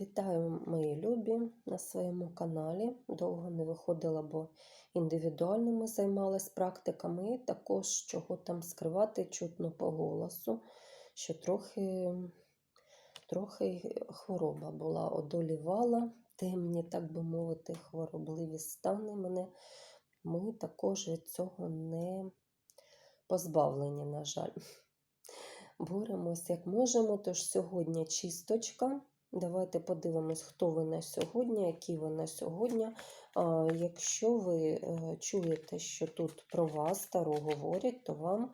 Вітаю, мої любі, на своєму каналі. Довго не виходила, бо індивідуально ми займалися практиками, і також чого там скривати, чутно по голосу, що трохи, трохи хвороба була, одолівала, темні, так би мовити, хворобливі стани мене. Ми також від цього не позбавлені, на жаль. Боремось як можемо, тож сьогодні чисточка. Давайте подивимось, хто ви на сьогодні, які ви на сьогодні. Якщо ви е, чуєте, що тут про вас старо говорять, то вам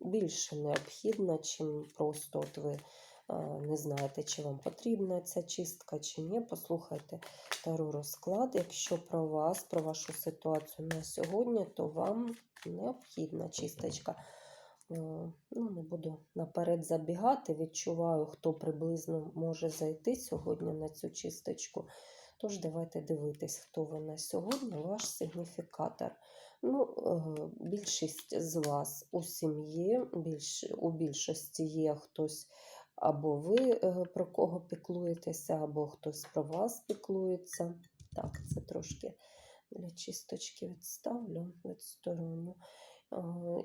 більше необхідно, чим просто от ви не знаєте, чи вам потрібна ця чистка, чи ні. Послухайте старий розклад. Якщо про вас, про вашу ситуацію на сьогодні, то вам необхідна чисточка. Е, Ну, не буду наперед забігати, відчуваю, хто приблизно може зайти сьогодні на цю чисточку. Тож давайте дивитись, хто ви на сьогодні, ваш сигніфікатор. Ну, е, Більшість з вас у сім'ї, більш, у більшості є хтось, або ви е, про кого піклуєтеся, або хтось про вас піклується. Так, це трошки для чисточки відставлю відстороню.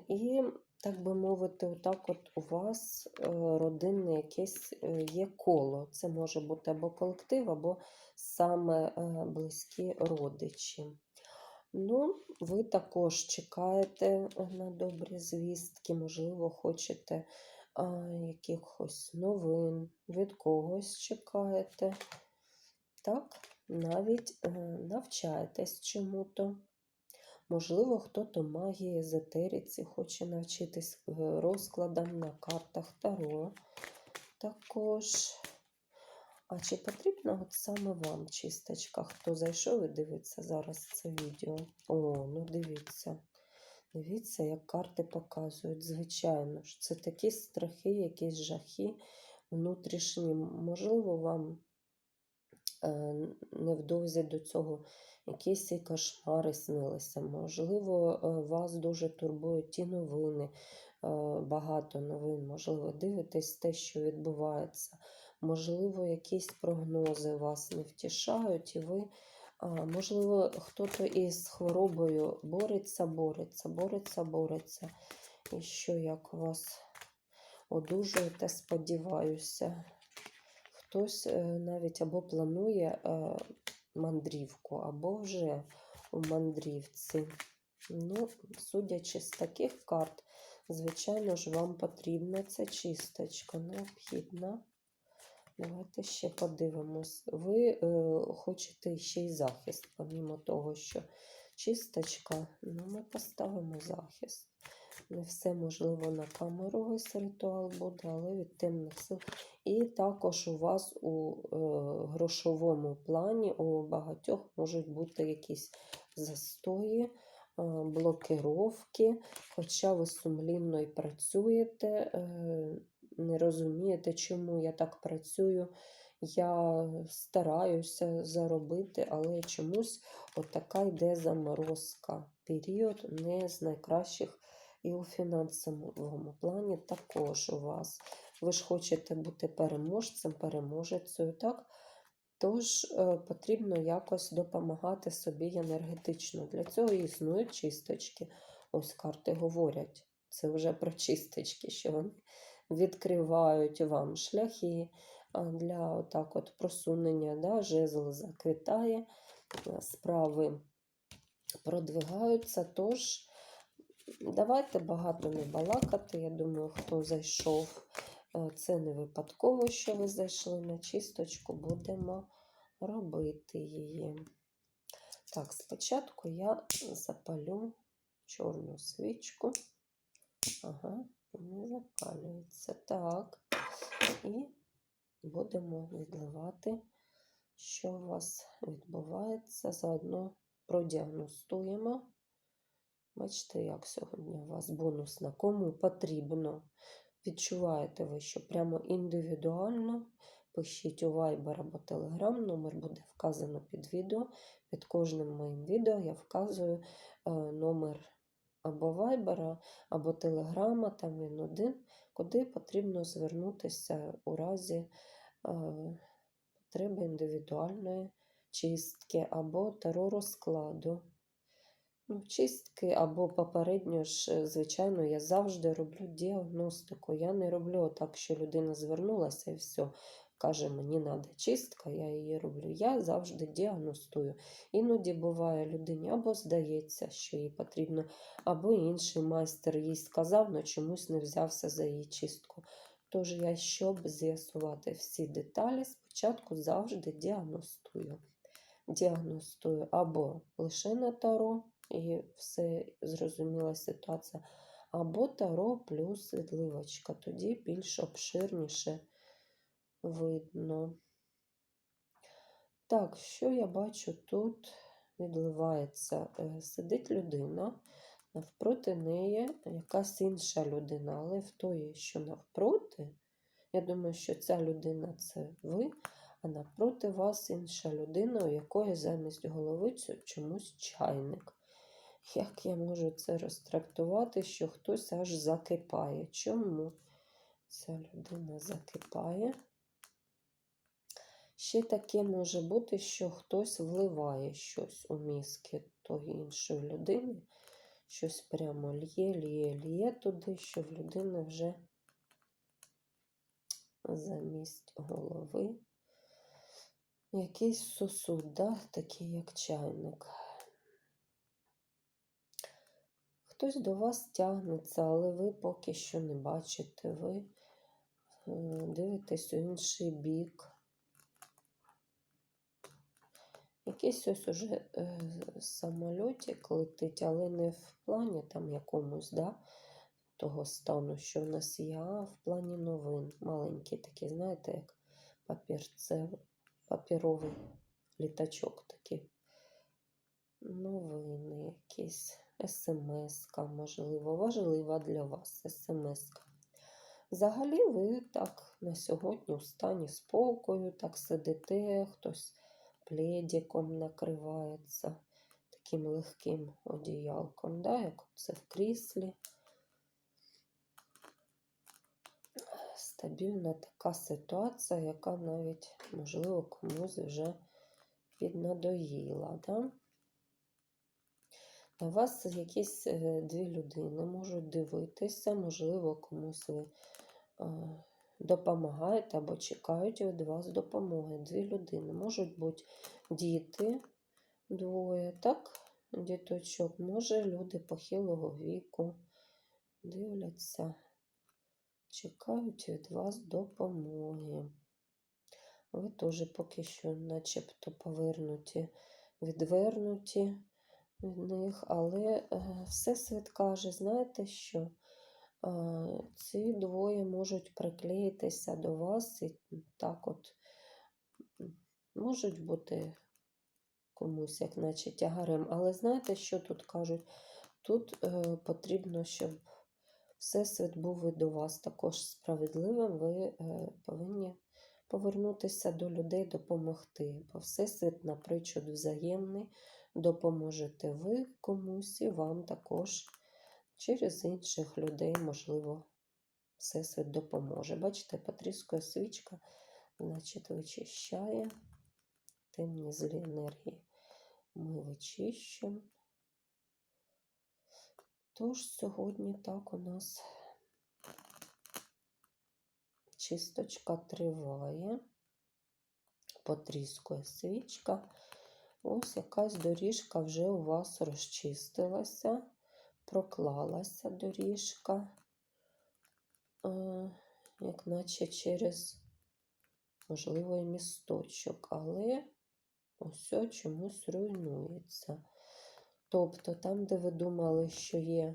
І так би мовити, отак от у вас е, родинне якесь е, є коло. Це може бути або колектив, або саме е, близькі родичі. Ну, ви також чекаєте на добрі звістки, можливо, хочете а, якихось новин, від когось чекаєте. Так, навіть навчаєтесь чому-то. Можливо, хто-то магії, езотериці хоче навчитись е, розкладам на картах Таро. Також. А чи потрібна от саме вам чисточка? Хто зайшов і дивиться зараз це відео? О, ну дивіться. Дивіться, як карти показують. Звичайно ж, це такі страхи, якісь жахи внутрішні. Можливо, вам невдовзі до цього якісь кошмари снилися. Можливо, е, вас дуже турбують ті новини, е, багато новин. Можливо, дивитесь те, що відбувається. Можливо, якісь прогнози вас не втішають, і ви, можливо, хтось із хворобою бореться, бореться, бореться, бореться. І що як вас одужуєте, сподіваюся. Хтось е, навіть або планує мандрівку, або вже у мандрівці. Ну, судячи з таких карт, звичайно ж, вам потрібна ця чисточка, необхідна. Давайте ще подивимось. Ви е, хочете ще й захист, помімо того, що чисточка, ну, ми поставимо захист. Не все, можливо, на камеру весь ритуал буде, але від темних сил. І також у вас у е, грошовому плані у багатьох можуть бути якісь застої, е, блокировки, хоча ви сумлінно і працюєте, е, не розумієте, чому я так працюю. Я стараюся заробити, але чомусь отака йде заморозка. Період не з найкращих і у фінансовому плані також у вас. Ви ж хочете бути переможцем, переможецею, так? Тож е, потрібно якось допомагати собі енергетично. Для цього існують чисточки. Ось карти говорять. Це вже про чисточки, що вони відкривають вам шляхи для отак от просунення, да, жезл заквітає, справи продвигаються. Тож Давайте багато не балакати. Я думаю, хто зайшов, е, це не випадково, що ви зайшли на чисточку, будемо робити її. Так, спочатку я запалю чорну свічку. Ага, не запалюється. Так, і будемо відливати, що у вас відбувається. Заодно продіагностуємо. Бачите, як сьогодні у вас бонусна. Кому потрібно. Відчуваєте ви, що прямо індивідуально пишіть у Viber або Telegram, номер буде вказано під відео. Під кожним моїм відео я вказую е, номер або Viber, або Telegram, там він один, куди потрібно звернутися у разі потреби індивідуальної чистки або таро розкладу. Ну, чистки або попередньо ж, е, звичайно, я завжди роблю діагностику. Я не роблю так, що людина звернулася і все. Каже, мені треба чистка, я її роблю. Я завжди діагностую. Іноді буває людині або здається, що їй потрібно, або інший майстер їй сказав, але чомусь не взявся за її чистку. Тож я, щоб з'ясувати всі деталі, спочатку завжди діагностую. Діагностую або лише на таро, і все зрозуміла ситуація, або таро плюс відливочка. Тоді більш обширніше видно. Так, що я бачу тут? Відливається, Е, сидить людина, навпроти неї якась інша людина, але в тої, що навпроти, я думаю, що ця людина це ви, а навпроти вас інша людина, у якої замість голови чомусь чайник. Як я можу це розтрактувати, що хтось аж закипає? Чому ця людина закипає? Ще таке може бути, що хтось вливає щось у мізки тої іншої людини, щось прямо лє, лє, лє туди, що в людини вже замість голови якийсь сосуд, да? такий як чайник. Хтось до вас тягнеться, але ви поки що не бачите, ви е, дивитесь у інший бік. Якийсь ось уже е, самольотик летить, але не в плані там якомусь, да, того стану, що в нас є, а в плані новин. Маленький такий, знаєте, як папірце, папіровий літачок такий. Новини якісь, смс-ка, можливо, важлива для вас смс-ка. Взагалі, ви так на сьогодні у стані спокою, так сидите, хтось пледиком накривається, таким легким одіялком, да, як це в кріслі. Стабільна така ситуація, яка навіть, можливо, комусь вже піднадоїла. Да? На вас якісь е, дві людини можуть дивитися, можливо, комусь ви е, допомагаєте або чекають від вас допомоги. Дві людини. Можуть бути діти двоє, так? Діточок, може, люди похилого віку дивляться, чекають від вас допомоги. Ви теж поки що начебто повернуті, відвернуті від них, але е, Всесвіт каже, знаєте що? Е, ці двоє можуть приклеїтися до вас і так от можуть бути комусь, як наче тягарем. Але знаєте, що тут кажуть? Тут е, потрібно, щоб Всесвіт був і до вас також справедливим, ви е, повинні повернутися до людей, допомогти. Бо Всесвіт, наприклад, взаємний, допоможете ви комусь і вам також через інших людей, можливо, Всесвіт допоможе. Бачите, потріскує свічка, значить, вичищає темні злі енергії. Ми вичищуємо. Тож сьогодні так у нас чисточка триває, потріскує свічка. Ось якась доріжка вже у вас розчистилася, проклалася доріжка, як наче через, можливо, і місточок, але ось чомусь руйнується. Тобто там, де ви думали, що є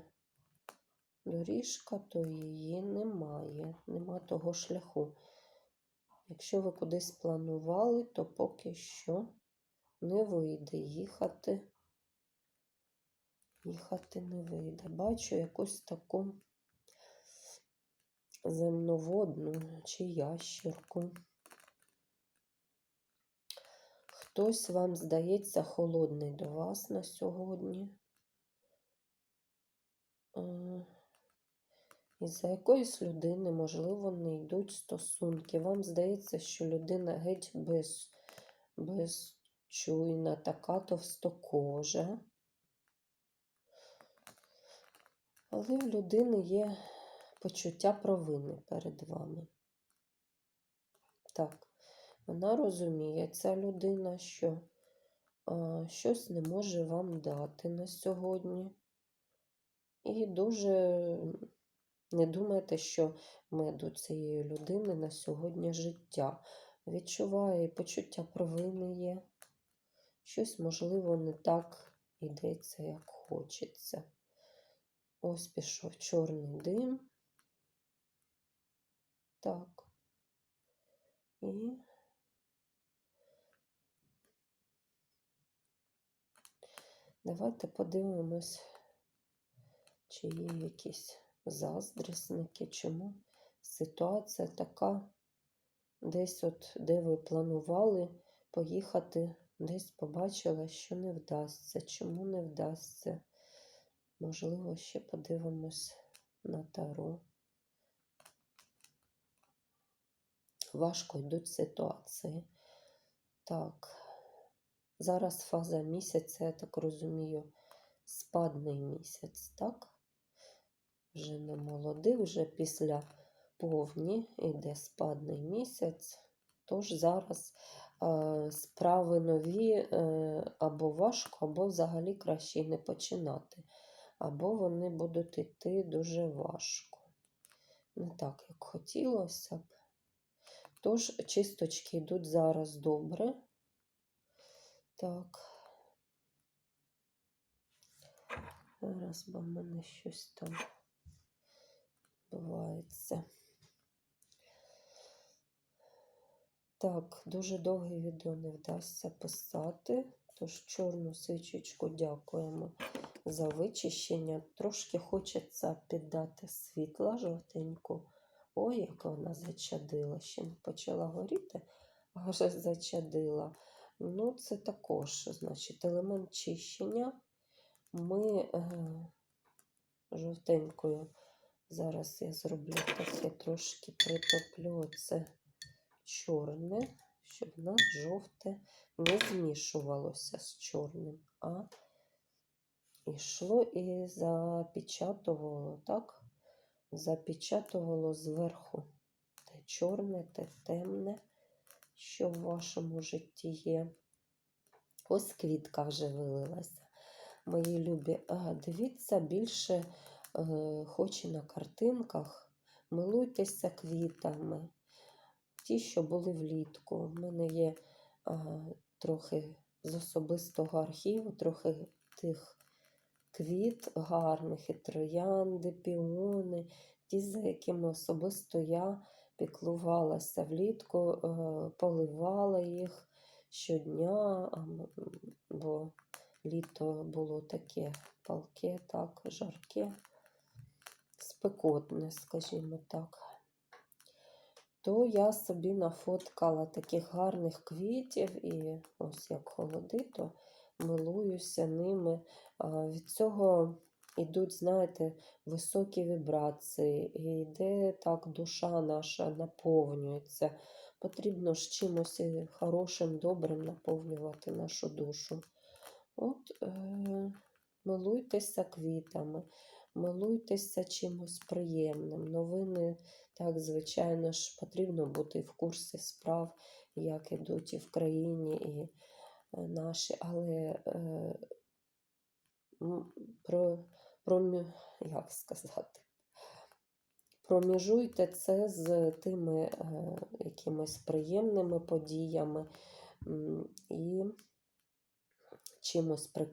доріжка, то її немає, нема того шляху. Якщо ви кудись планували, то поки що не вийде їхати. Їхати не вийде. Бачу якусь таку земноводну чи ящірку. Хтось вам здається холодний до вас на сьогодні. Е, Із-за якоїсь людини, можливо, не йдуть стосунки. Вам здається, що людина геть без, безчуйна, така товстокожа. Але в людини є почуття провини перед вами. Так, вона розуміє, ця людина, що а, щось не може вам дати на сьогодні. І дуже не думайте, що меду цієї людини на сьогодні життя. Відчуває почуття провини є. Щось, можливо, не так йдеться, як хочеться. Ось пішов чорний дим. Так. І давайте подивимось, чи є якісь заздрісники, чому ситуація така, десь от, де ви планували поїхати, десь побачила, що не вдасться. Чому не вдасться? Можливо, ще подивимось на таро. Важко йдуть ситуації. Так, зараз фаза місяця, я так розумію, спадний місяць, так? Вже не молодий, вже після повні йде спадний місяць. Тож зараз справи нові е, або важко, або взагалі краще не починати. Або вони будуть йти дуже важко. Не так, як хотілося б. Тож, чисточки йдуть зараз добре. Так. Зараз бо в мене щось там відбувається. Так, дуже довге відео не вдасться писати. Тож чорну свічечку дякуємо за вичищення. Трошки хочеться піддати світла жовтеньку. Ой, як вона зачадила. Ще не почала горіти, а вже зачадила. Ну, це також, значить, елемент чищення. Ми е, жовтенькою. Зараз я зроблю таке трошки притоплю це чорне, щоб в нас жовте не змішувалося з чорним, а йшло і запечатувало, так? Запечатувало зверху те чорне, те темне, що в вашому житті є. Ось квітка вже вилилася. Мої любі, а, дивіться більше, е, хоч і на картинках, милуйтеся квітами. Ті, що були влітку. У мене є а, трохи з особистого архіву, трохи тих квіт гарних, і троянди, піони, ті, за якими особисто я піклувалася влітку, е, поливала їх щодня, а, бо літо було таке палке, так, жарке, спекотне, скажімо так то я собі нафоткала таких гарних квітів, і ось як холоди, то милуюся ними. Від цього йдуть, знаєте, високі вібрації, і йде так душа наша наповнюється. Потрібно ж чимось хорошим, добрим наповнювати нашу душу. От е, милуйтеся квітами, милуйтеся чимось приємним. Новини так, звичайно ж, потрібно бути в курсі справ, як ідуть і в країні, і е, наші, але е, про, про, як сказати, проміжуйте це з тими е, якимись приємними подіями і чимось